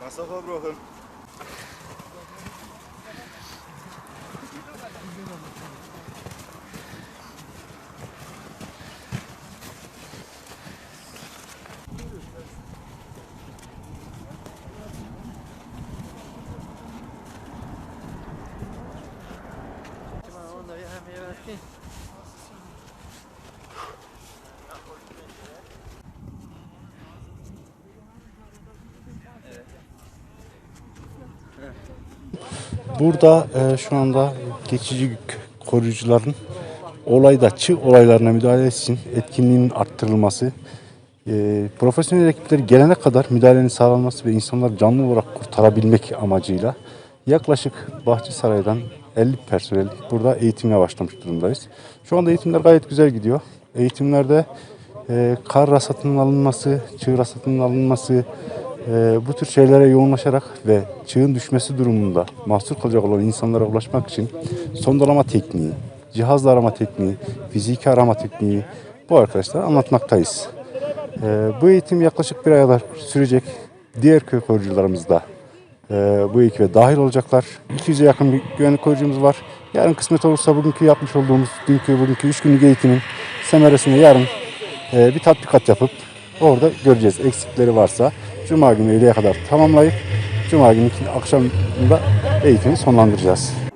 Masafa bırakın. Burada e, şu anda geçici koruyucuların olayda çığ olaylarına müdahale için etkinliğinin arttırılması, e, profesyonel ekipler gelene kadar müdahalenin sağlanması ve insanları canlı olarak kurtarabilmek amacıyla yaklaşık Bahçesaray'dan 50 personel burada eğitimine başlamış durumdayız. Şu anda eğitimler gayet güzel gidiyor. Eğitimlerde e, kar rasatının alınması, çığ rasatının alınması, e, bu tür şeylere yoğunlaşarak ve çığın düşmesi durumunda mahsur kalacak olan insanlara ulaşmak için sondalama tekniği, cihazla arama tekniği, fiziki arama tekniği bu arkadaşlara anlatmaktayız. E, bu eğitim yaklaşık bir aya kadar sürecek. Diğer köy koruyucularımız da e, bu ekibe dahil olacaklar. 200'e yakın bir güvenlik koruyucumuz var. Yarın kısmet olursa bugünkü yapmış olduğumuz dünkü bugünkü 3 günlük eğitimin semeresine yarın e, bir tatbikat yapıp orada göreceğiz. Eksikleri varsa Cuma günü öğleye kadar tamamlayıp Cuma günü akşamında eğitimi sonlandıracağız.